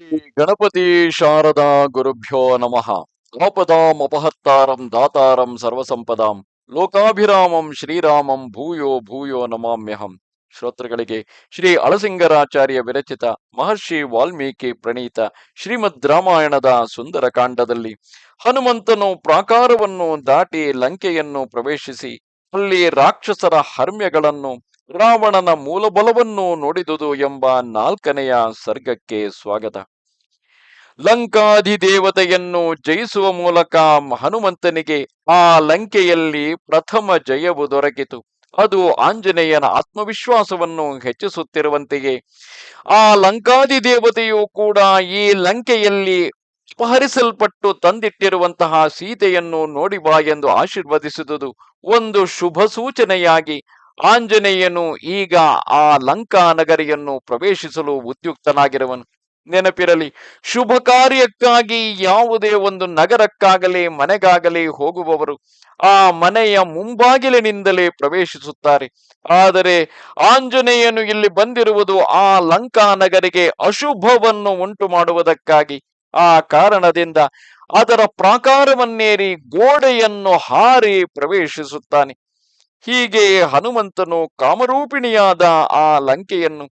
ಶ್ರೀ ಗಣಪತಿ ಶಾರದಾ ಗುರುಭ್ಯೋ ನಮಃ. ಆಪದಾಂ ಅಪಹತ್ತಾರಂ ದಾತಾರಂ ಸರ್ವಸಂಪದಾಂ. ಲೋಕಾಭಿರಾಮಂ ಶ್ರೀರಾಮಂ ಭೂಯೋ ಭೂಯೋ ನಮಾಮ್ಯಹಂ. ಶ್ರೋತೃಗಳಿಗೆ ಶ್ರೀ ಅಳಸಿಂಗರಾಚಾರ್ಯ ವಿರಚಿತ ಮಹರ್ಷಿ ವಾಲ್ಮೀಕಿ ಪ್ರಣೀತ ಶ್ರೀಮದ್ ರಾಮಾಯಣದ ಸುಂದರ ಕಾಂಡದಲ್ಲಿ ಹನುಮಂತನು ಪ್ರಾಕಾರವನ್ನು ದಾಟಿ ಲಂಕೆಯನ್ನು ಪ್ರವೇಶಿಸಿ ಅಲ್ಲಿ ರಾಕ್ಷಸರ ಹರ್ಮ್ಯಗಳನ್ನು ರಾವಣನ ಮೂಲಬಲವನ್ನು ನೋಡಿದುದು ಎಂಬ ನಾಲ್ಕನೆಯ ಸರ್ಗಕ್ಕೆ ಸ್ವಾಗತ. ಲಂಕಾಧಿದೇವತೆಯನ್ನು ಜಯಿಸುವ ಮೂಲಕ ಹನುಮಂತನಿಗೆ ಆ ಲಂಕೆಯಲ್ಲಿ ಪ್ರಥಮ ಜಯವು ದೊರಕಿತು. ಅದು ಆಂಜನೇಯನ ಆತ್ಮವಿಶ್ವಾಸವನ್ನು ಹೆಚ್ಚಿಸುತ್ತಿರುವಂತೆಯೇ ಆ ಲಂಕಾದಿ ದೇವತೆಯು ಕೂಡ ಈ ಲಂಕೆಯಲ್ಲಿ ಅಪಹರಿಸಲ್ಪಟ್ಟು ತಂದಿಟ್ಟಿರುವಂತಹ ಸೀತೆಯನ್ನು ನೋಡಿ ಬಾ ಎಂದು ಆಶೀರ್ವದಿಸಿದುದು ಒಂದು ಶುಭ ಸೂಚನೆಯಾಗಿ ಆಂಜನೇಯನು ಈಗ ಆ ಲಂಕಾ ನಗರಿಯನ್ನು ಪ್ರವೇಶಿಸಲು ಉದ್ಯುಕ್ತನಾಗಿರುವನು. ನೆನಪಿರಲಿ, ಶುಭ ಕಾರ್ಯಕ್ಕಾಗಿ ಯಾವುದೇ ಒಂದು ನಗರಕ್ಕಾಗಲಿ, ಮನೆಗಾಗಲಿ ಹೋಗುವವರು ಆ ಮನೆಯ ಮುಂಬಾಗಿಲಿನಿಂದಲೇ ಪ್ರವೇಶಿಸುತ್ತಾರೆ. ಆದರೆ ಆಂಜನೇಯನು ಇಲ್ಲಿ ಬಂದಿರುವುದು ಆ ಲಂಕಾ ನಗರಿಗೆ ಅಶುಭವನ್ನು ಉಂಟು ಮಾಡುವುದಕ್ಕಾಗಿ ಆ ಕಾರಣದಿಂದ ಅದರ ಪ್ರಾಕಾರವನ್ನೇರಿ ಗೋಡೆಯನ್ನು ಹಾರಿ ಪ್ರವೇಶಿಸುತ್ತಾನೆ. ಹೀಗೆ ಹನುಮಂತನು ಕಾಮರೂಪಿಣಿಯಾದ ಆ ಲಂಕೆಯನ್ನು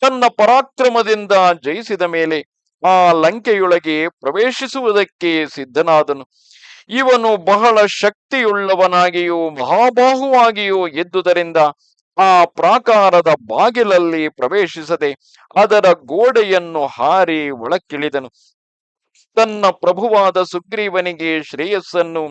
ತನ್ನ ಪರಾಕ್ರಮದಿಂದ ಜಯಿಸಿದ ಮೇಲೆ ಆ ಲಂಕೆಯೊಳಗೆ ಪ್ರವೇಶಿಸುವುದಕ್ಕೆ ಸಿದ್ಧನಾದನು. ಇವನು ಬಹಳ ಶಕ್ತಿಯುಳ್ಳವನಾಗಿಯೂ ಮಹಾಬಾಹುವಾಗಿಯೂ ಎದ್ದುದರಿಂದ ಆ ಪ್ರಾಕಾರದ ಬಾಗಿಲಲ್ಲಿ ಪ್ರವೇಶಿಸದೆ ಅದರ ಗೋಡೆಯನ್ನು ಹಾರಿ ಒಳಕ್ಕಿಳಿದನು. ತನ್ನ ಪ್ರಭುವಾದ ಸುಗ್ರೀವನಿಗೆ ಶ್ರೇಯಸ್ಸನ್ನು,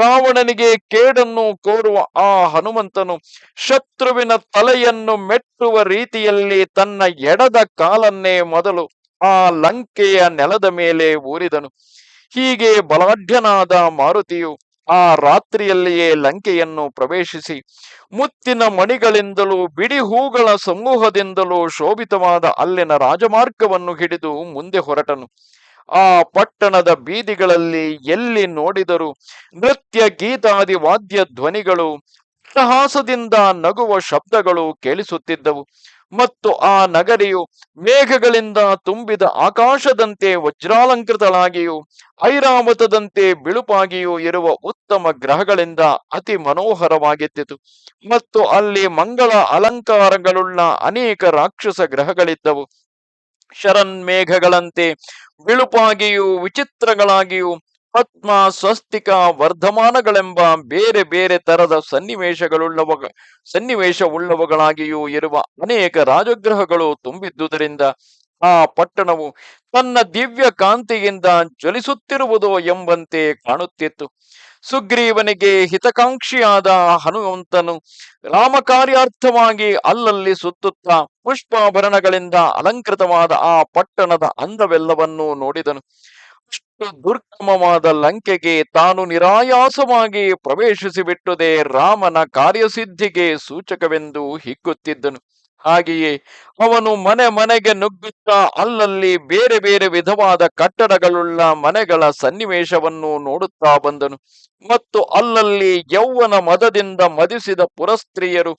ರಾವಣನಿಗೆ ಕೇಡನ್ನು ಕೋರುವ ಆ ಹನುಮಂತನು ಶತ್ರುವಿನ ತಲೆಯನ್ನು ಮೆಟ್ಟುವ ರೀತಿಯಲ್ಲಿ ತನ್ನ ಎಡದ ಕಾಲನ್ನೇ ಮೊದಲು ಆ ಲಂಕೆಯ ನೆಲದ ಮೇಲೆ ಊರಿದನು. ಹೀಗೆ ಬಲಾಢ್ಯನಾದ ಮಾರುತಿಯು ಆ ರಾತ್ರಿಯಲ್ಲಿಯೇ ಲಂಕೆಯನ್ನು ಪ್ರವೇಶಿಸಿ ಮುತ್ತಿನ ಮಣಿಗಳಿಂದಲೂ ಬಿಡಿ ಹೂಗಳ ಸಮೂಹದಿಂದಲೂ ಶೋಭಿತವಾದ ಅಲ್ಲಿನ ರಾಜಮಾರ್ಗವನ್ನು ಹಿಡಿದು ಮುಂದೆ ಹೊರಟನು. ಆ ಪಟ್ಟಣದ ಬೀದಿಗಳಲ್ಲಿ ಎಲ್ಲಿ ನೋಡಿದರು ನೃತ್ಯ ಗೀತಾದಿ ವಾದ್ಯ ಧ್ವನಿಗಳು ಸಾಹಸದಿಂದ ನಗುವ ಶಬ್ದಗಳು ಕೇಳಿಸುತ್ತಿದ್ದವು. ಮತ್ತು ಆ ನಗರಿಯು ಮೇಘಗಳಿಂದ ತುಂಬಿದ ಆಕಾಶದಂತೆ ವಜ್ರಾಲಂಕೃತಳಾಗಿಯೂ ಐರಾವತದಂತೆ ಬಿಳುಪಾಗಿಯೂ ಇರುವ ಉತ್ತಮ ಗ್ರಹಗಳಿಂದ ಅತಿ ಮನೋಹರವಾಗಿತ್ತಿತು. ಮತ್ತು ಅಲ್ಲಿ ಮಂಗಳ ಅಲಂಕಾರಗಳುಳ್ಳ ಅನೇಕ ರಾಕ್ಷಸ ಗ್ರಹಗಳಿದ್ದವು. ಶರನ್ಮೇಘಗಳಂತೆ ಬಿಳುಪಾಗಿಯೂ ವಿಚಿತ್ರಗಳಾಗಿಯೂ ಪದ್ಮ ಸ್ವಸ್ತಿಕ ವರ್ಧಮಾನಗಳೆಂಬ ಬೇರೆ ಬೇರೆ ತರದ ಸನ್ನಿವೇಶಗಳುಳ್ಳವ ಸನ್ನಿವೇಶವುಳ್ಳವಗಳಾಗಿಯೂ ಇರುವ ಅನೇಕ ರಾಜಗ್ರಹಗಳು ತುಂಬಿದ್ದುದರಿಂದ ಆ ಪಟ್ಟಣವು ತನ್ನ ದಿವ್ಯ ಕಾಂತಿಯಿಂದ ಜ್ವಲಿಸುತ್ತಿರುವುದೋ ಎಂಬಂತೆ ಕಾಣುತ್ತಿತ್ತು. ಸುಗ್ರೀವನಿಗೆ ಹಿತಕಾಂಕ್ಷಿಯಾದ ಹನುಮಂತನು ರಾಮ ಕಾರ್ಯಾರ್ಥವಾಗಿ ಅಲ್ಲಲ್ಲಿ ಸುತ್ತುತ್ತಾ ಪುಷ್ಪಾಭರಣಗಳಿಂದ ಅಲಂಕೃತವಾದ ಆ ಪಟ್ಟಣದ ಅಂದವೆಲ್ಲವನ್ನೂ ನೋಡಿದನು. ಅಷ್ಟು ದುರ್ಗಮವಾದ ಲಂಕೆಗೆ ತಾನು ನಿರಾಯಾಸವಾಗಿ ಪ್ರವೇಶಿಸಿ ಬಿಟ್ಟುದೇ ರಾಮನ ಕಾರ್ಯಸಿದ್ಧಿಗೆ ಸೂಚಕವೆಂದು ಹಿಗ್ಗುತ್ತಿದ್ದನು. ಹಾಗೆಯೇ ಅವನು ಮನೆ ಮನೆಗೆ ನುಗ್ಗುತ್ತಾ ಅಲ್ಲಲ್ಲಿ ಬೇರೆ ಬೇರೆ ವಿಧವಾದ ಕಟ್ಟಡಗಳುಳ್ಳ ಮನೆಗಳ ಸನ್ನಿವೇಶವನ್ನು ನೋಡುತ್ತಾ ಬಂದನು. ಮತ್ತು ಅಲ್ಲಲ್ಲಿ ಯೌವನ ಮದದಿಂದ ಮದಿಸಿದ ಪುರಸ್ತ್ರೀಯರು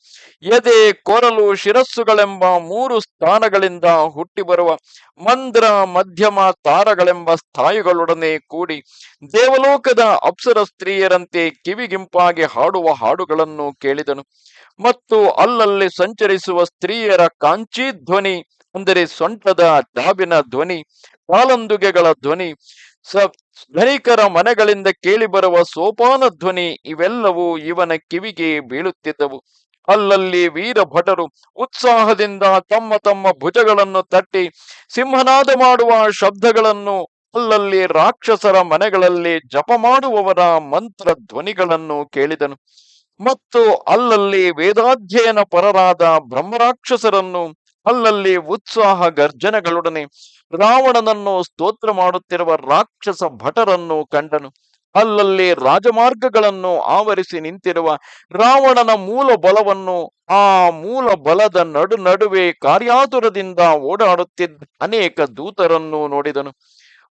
ಎದೆ ಕೊರಲು ಶಿರಸ್ಸುಗಳೆಂಬ ಮೂರು ಸ್ಥಾನಗಳಿಂದ ಹುಟ್ಟಿ ಬರುವ ಮಂದ್ರ ಮಧ್ಯಮ ತಾರಗಳೆಂಬ ಸ್ಥಾಯುಗಳೊಡನೆ ಕೂಡಿ ದೇವಲೋಕದ ಅಪ್ಸರ ಸ್ತ್ರೀಯರಂತೆ ಕಿವಿಗಿಂಪಾಗಿ ಹಾಡುವ ಹಾಡುಗಳನ್ನು ಕೇಳಿದನು. ಮತ್ತು ಅಲ್ಲಲ್ಲಿ ಸಂಚರಿಸುವ ಸ್ತ್ರೀಯರ ಕಾಂಚಿ ಧ್ವನಿ, ಅಂದರೆ ಸೊಂಟದ ಡಾಬಿನ ಧ್ವನಿ, ಕಾಲಂದುಗೆಗಳ ಧ್ವನಿ, ಸ ಧನಿಕರ ಮನೆಗಳಿಂದ ಕೇಳಿಬರುವ ಸೋಪಾನ ಧ್ವನಿ, ಇವೆಲ್ಲವೂ ಇವನ ಕಿವಿಗೆ ಬೀಳುತ್ತಿದ್ದವು. ಅಲ್ಲಲ್ಲಿ ವೀರ ಭಟರು ಉತ್ಸಾಹದಿಂದ ತಮ್ಮ ತಮ್ಮ ಭುಜಗಳನ್ನು ತಟ್ಟಿ ಸಿಂಹನಾದ ಮಾಡುವ ಶಬ್ದಗಳನ್ನು, ಅಲ್ಲಲ್ಲಿ ರಾಕ್ಷಸರ ಮನೆಗಳಲ್ಲಿ ಜಪ ಮಾಡುವವರ ಮಂತ್ರ ಧ್ವನಿಗಳನ್ನು ಕೇಳಿದನು. ಮತ್ತು ಅಲ್ಲಲ್ಲಿ ವೇದಾಧ್ಯಯನ ಪರರಾದ ಬ್ರಹ್ಮರಾಕ್ಷಸರನ್ನು ಅಲ್ಲಲ್ಲಿ ಉತ್ಸಾಹ ಗರ್ಜನೆಗಳೊಡನೆ ರಾವಣನನ್ನು ಸ್ತೋತ್ರ ಮಾಡುತ್ತಿರುವ ರಾಕ್ಷಸ ಭಟರನ್ನು ಕಂಡನು. ಅಲ್ಲಲ್ಲಿ ರಾಜಮಾರ್ಗಗಳನ್ನು ಆವರಿಸಿ ನಿಂತಿರುವ ರಾವಣನ ಮೂಲ ಬಲವನ್ನು ಆ ಮೂಲ ಬಲದ ನಡು ನಡುವೆ ಕಾರ್ಯಾತುರದಿಂದ ಓಡಾಡುತ್ತಿದ್ದ ಅನೇಕ ದೂತರನ್ನು ನೋಡಿದನು.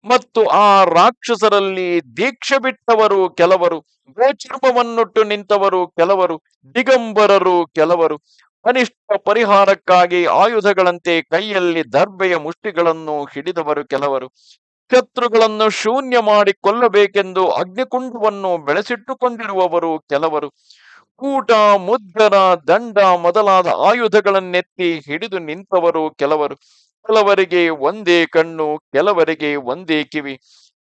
ಮತ್ತು ಆ ರಾಕ್ಷಸರಲ್ಲಿ ದೀಕ್ಷೆ ಬಿಟ್ಟವರು ಕೆಲವರು, ಗೋಚರ್ಮವನ್ನುಟ್ಟು ನಿಂತವರು ಕೆಲವರು, ದಿಗಂಬರರು ಕೆಲವರು. ಅನಿಷ್ಟ ಪರಿಹಾರಕ್ಕಾಗಿ ಆಯುಧಗಳಂತೆ ಕೈಯಲ್ಲಿ ದರ್ಬೆಯ ಮುಷ್ಟಿಗಳನ್ನು ಹಿಡಿದವರು ಕೆಲವರು. ಶತ್ರುಗಳನ್ನು ಶೂನ್ಯ ಮಾಡಿ ಕೊಲ್ಲಬೇಕೆಂದು ಅಗ್ನಿಕುಂಡವನ್ನು ಬೆಳೆಸಿಟ್ಟುಕೊಂಡಿರುವವರು ಕೆಲವರು. ಕೂಟ ಮುದ್ದರ ದಂಡ ಮೊದಲಾದ ಆಯುಧಗಳನ್ನೆತ್ತಿ ಹಿಡಿದು ನಿಂತವರು ಕೆಲವರು. ಕೆಲವರಿಗೆ ಒಂದೇ ಕಣ್ಣು, ಕೆಲವರಿಗೆ ಒಂದೇ ಕಿವಿ,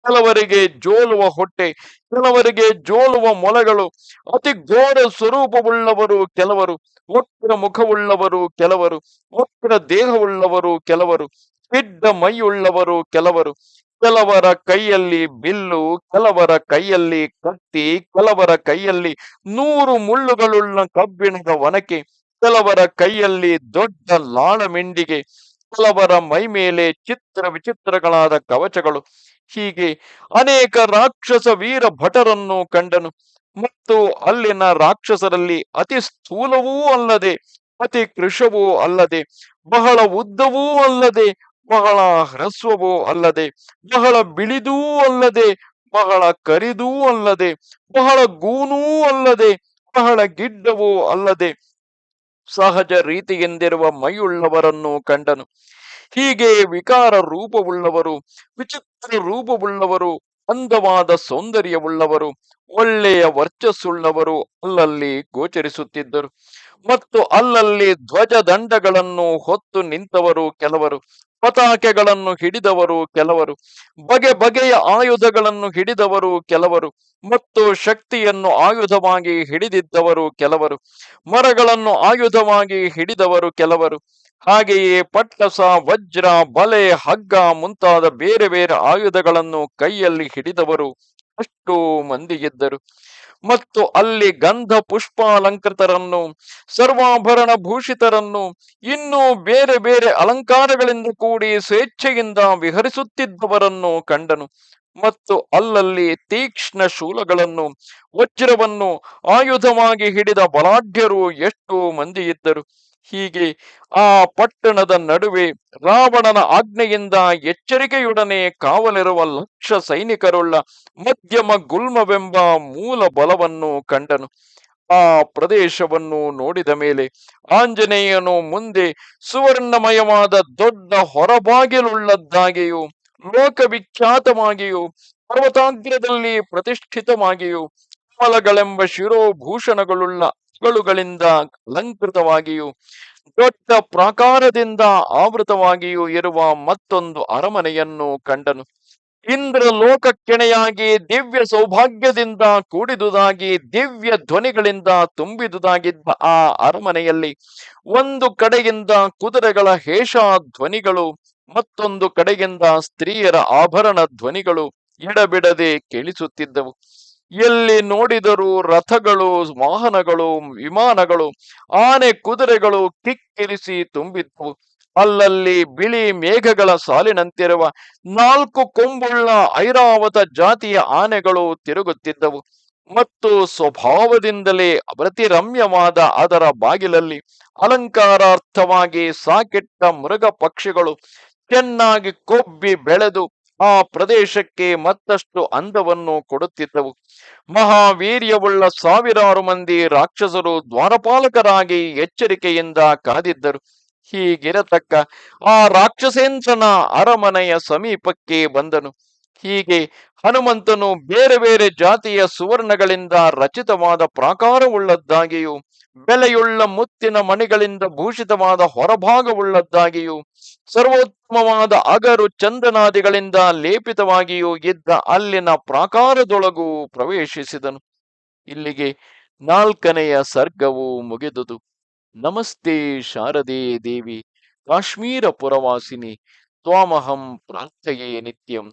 ಕೆಲವರಿಗೆ ಜೋಲುವ ಹೊಟ್ಟೆ, ಕೆಲವರಿಗೆ ಜೋಲುವ ಮೊಲಗಳು ಅತಿ ಘೋರ ಸ್ವರೂಪವುಳ್ಳವರು ಕೆಲವರು ವಕ್ರ ಮುಖವುಳ್ಳವರು ಕೆಲವರು ವಕ್ರ ದೇಹವುಳ್ಳವರು ಕೆಲವರು ಬಿಡ್ಡ ಮೈಯುಳ್ಳವರು ಕೆಲವರು, ಕೆಲವರ ಕೈಯಲ್ಲಿ ಬಿಲ್ಲು, ಕೆಲವರ ಕೈಯಲ್ಲಿ ಕತ್ತಿ, ಕೆಲವರ ಕೈಯಲ್ಲಿ ನೂರು ಮುಳ್ಳುಗಳುಳ್ಳ ಕಬ್ಬಿಣದ ಒನಕೆ, ಕೆಲವರ ಕೈಯಲ್ಲಿ ದೊಡ್ಡ ಲಾಳಮಿಂಡಿಗೆ ಕೆಲವರ ಮೈ ಮೇಲೆ ಚಿತ್ರ ವಿಚಿತ್ರಗಳಾದ ಕವಚಗಳು. ಹೀಗೆ ಅನೇಕ ರಾಕ್ಷಸ ವೀರ ಭಟರನ್ನು ಕಂಡನು. ಮತ್ತು ಅಲ್ಲಿನ ರಾಕ್ಷಸರಲ್ಲಿ ಅತಿ ಸ್ಥೂಲವೂ ಅಲ್ಲದೆ, ಅತಿ ಕೃಶವೂ ಅಲ್ಲದೆ, ಬಹಳ ಉದ್ದವೂ ಅಲ್ಲದೆ, ಬಹಳ ಹ್ರಸ್ವವೂ ಅಲ್ಲದೆ, ಬಹಳ ಬಿಳಿದೂ ಅಲ್ಲದೆ, ಬಹಳ ಕರಿದೂ ಅಲ್ಲದೆ, ಬಹಳ ಗೂನೂ ಅಲ್ಲದೆ, ಬಹಳ ಗಿಡ್ಡವೂ ಅಲ್ಲದೆ ಸಹಜ ರೀತಿಯಿಂದಿರುವ ಮೈಯುಳ್ಳವರನ್ನು ಕಂಡನು. ಹೀಗೆ ವಿಕಾರ ರೂಪವುಳ್ಳವರು, ವಿಚಿತ್ರ ರೂಪವುಳ್ಳವರು, ಅಂದವಾದ ಸೌಂದರ್ಯವುಳ್ಳವರು, ಒಳ್ಳೆಯ ವರ್ಚಸ್ಸುಳ್ಳವರು ಅಲ್ಲಲ್ಲಿ ಗೋಚರಿಸುತ್ತಿದ್ದರು. ಮತ್ತು ಅಲ್ಲಲ್ಲಿ ಧ್ವಜ ದಂಡಗಳನ್ನು ಹೊತ್ತು ನಿಂತವರು ಕೆಲವರು. ಪತಾಕೆಗಳನ್ನು ಹಿಡಿದವರು ಕೆಲವರು, ಬಗೆ ಬಗೆಯ ಆಯುಧಗಳನ್ನು ಹಿಡಿದವರು ಕೆಲವರು, ಮತ್ತು ಶಕ್ತಿಯನ್ನು ಆಯುಧವಾಗಿ ಹಿಡಿದಿದ್ದವರು ಕೆಲವರು, ಮರಗಳನ್ನು ಆಯುಧವಾಗಿ ಹಿಡಿದವರು ಕೆಲವರು. ಹಾಗೆಯೇ ಪಟ್ಟಸ, ವಜ್ರ, ಬಲೆ, ಹಗ್ಗ ಮುಂತಾದ ಬೇರೆ ಬೇರೆ ಆಯುಧಗಳನ್ನು ಕೈಯಲ್ಲಿ ಹಿಡಿದವರು ಅಷ್ಟು ಮಂದಿಗಿದ್ದರು ಮತ್ತು ಅಲ್ಲಿ ಗಂಧ ಪುಷ್ಪಾಲಂಕೃತರನ್ನು ಸರ್ವಾಭರಣ ಭೂಷಿತರನ್ನು ಇನ್ನೂ ಬೇರೆ ಬೇರೆ ಅಲಂಕಾರಗಳಿಂದ ಕೂಡಿ ಸ್ವೇಚ್ಛೆಯಿಂದ ವಿಹರಿಸುತ್ತಿದ್ದವರನ್ನು ಕಂಡನು. ಮತ್ತು ಅಲ್ಲಲ್ಲಿ ತೀಕ್ಷ್ಣ ಶೂಲಗಳನ್ನು, ವಜ್ರವನ್ನು ಆಯುಧವಾಗಿ ಹಿಡಿದ ಬಲಾಢ್ಯರು ಎಷ್ಟು ಮಂದಿ ಇದ್ದರು. ಹೀಗೆ ಆ ಪಟ್ಟಣದ ನಡುವೆ ರಾವಣನ ಆಜ್ಞೆಯಿಂದ ಎಚ್ಚರಿಕೆಯೊಡನೆ ಕಾವಲಿರುವ ಲಕ್ಷ ಸೈನಿಕರುಳ್ಳ ಮಧ್ಯಮ ಗುಲ್ಮವೆಂಬ ಮೂಲ ಬಲವನ್ನು ಕಂಡನು. ಆ ಪ್ರದೇಶವನ್ನು ನೋಡಿದ ಮೇಲೆ ಆಂಜನೇಯನು ಮುಂದೆ ಸುವರ್ಣಮಯವಾದ ದೊಡ್ಡ ಹೊರಬಾಗಿಲುಳ್ಳದ್ದಾಗಿಯೂ, ಲೋಕವಿಖ್ಯಾತವಾಗಿಯೂ, ಪರ್ವತಾಗ್ರದಲ್ಲಿ ಪ್ರತಿಷ್ಠಿತವಾಗಿಯೂ, ಕಮಲಗಳೆಂಬ ಶಿರೋಭೂಷಣಗಳುಳ್ಳ ಗಳಿಂದ ಅಲಂಕೃತವಾಗಿಯೂ, ದೊಡ್ಡ ಪ್ರಾಕಾರದಿಂದ ಆವೃತವಾಗಿಯೂ ಇರುವ ಮತ್ತೊಂದು ಅರಮನೆಯನ್ನು ಕಂಡನು. ಇಂದ್ರ ಲೋಕಕ್ಕೆಣೆಯಾಗಿ ದಿವ್ಯ ಸೌಭಾಗ್ಯದಿಂದ ಕೂಡಿದುದಾಗಿ, ದಿವ್ಯ ಧ್ವನಿಗಳಿಂದ ತುಂಬಿದುದಾಗಿದ್ದ ಆ ಅರಮನೆಯಲ್ಲಿ ಒಂದು ಕಡೆಯಿಂದ ಕುದುರೆಗಳ ಹೇಷ ಧ್ವನಿಗಳು, ಮತ್ತೊಂದು ಕಡೆಯಿಂದ ಸ್ತ್ರೀಯರ ಆಭರಣ ಧ್ವನಿಗಳು ಎಡಬಿಡದೆ ಕೇಳಿಸುತ್ತಿದ್ದವು. ಎಲ್ಲಿ ನೋಡಿದರೂ ರಥಗಳು, ವಾಹನಗಳು, ವಿಮಾನಗಳು, ಆನೆ ಕುದುರೆಗಳು ಕಿಕ್ಕಿರಿಸಿ ತುಂಬಿತ್ತು ಅಲ್ಲಲ್ಲಿ ಬಿಳಿ ಮೇಘಗಳ ಸಾಲಿನಂತಿರುವ ನಾಲ್ಕು ಕೊಂಬುಳ್ಳ ಐರಾವತ ಜಾತಿಯ ಆನೆಗಳು ತಿರುಗುತ್ತಿದ್ದವು. ಮತ್ತು ಸ್ವಭಾವದಿಂದಲೇ ಪ್ರತಿರಮ್ಯವಾದ ಅದರ ಬಾಗಿಲಲ್ಲಿ ಅಲಂಕಾರಾರ್ಥವಾಗಿ ಸಾಕಿಟ್ಟ ಮೃಗ ಪಕ್ಷಿಗಳು ಚೆನ್ನಾಗಿ ಕೊಬ್ಬಿ ಬೆಳೆದು ಆ ಪ್ರದೇಶಕ್ಕೆ ಮತ್ತಷ್ಟು ಅಂದವನ್ನು ಕೊಡುತ್ತಿದ್ದವು. ಮಹಾವೀರ್ಯವುಳ್ಳ ಸಾವಿರಾರು ಮಂದಿ ರಾಕ್ಷಸರು ದ್ವಾರಪಾಲಕರಾಗಿ ಎಚ್ಚರಿಕೆಯಿಂದ ಕಾದಿದ್ದರು ಹೀಗಿರತಕ್ಕ ಆ ರಾಕ್ಷಸೇಂದ್ರನ ಅರಮನೆಯ ಸಮೀಪಕ್ಕೆ ಬಂದನು. ಹೀಗೆ ಹನುಮಂತನು ಬೇರೆ ಬೇರೆ ಜಾತಿಯ ಸುವರ್ಣಗಳಿಂದ ರಚಿತವಾದ ಪ್ರಾಕಾರವುಳ್ಳದ್ದಾಗಿಯೂ, ಬೆಲೆಯುಳ್ಳ ಮುತ್ತಿನ ಮಣಿಗಳಿಂದ ಭೂಷಿತವಾದ ಹೊರಭಾಗವುಳ್ಳದ್ದಾಗಿಯೂ, ಸರ್ವೋತ್ತಮವಾದ ಅಗರು ಚಂದನಾದಿಗಳಿಂದ ಲೇಪಿತವಾಗಿಯೂ ಇದ್ದ ಅಲ್ಲಿನ ಪ್ರಾಕಾರದೊಳಗೂ ಪ್ರವೇಶಿಸಿದನು. ಇಲ್ಲಿಗೆ ನಾಲ್ಕನೆಯ ಸರ್ಗವು ಮುಗಿದುದು. ನಮಸ್ತೆ ಶಾರದೆ ದೇವಿ, ಕಾಶ್ಮೀರ ಪುರವಾಸಿನಿ, ತ್ವಾಮಹಂ ಪ್ರಾರ್ಥೆಯೇ ನಿತ್ಯಂ.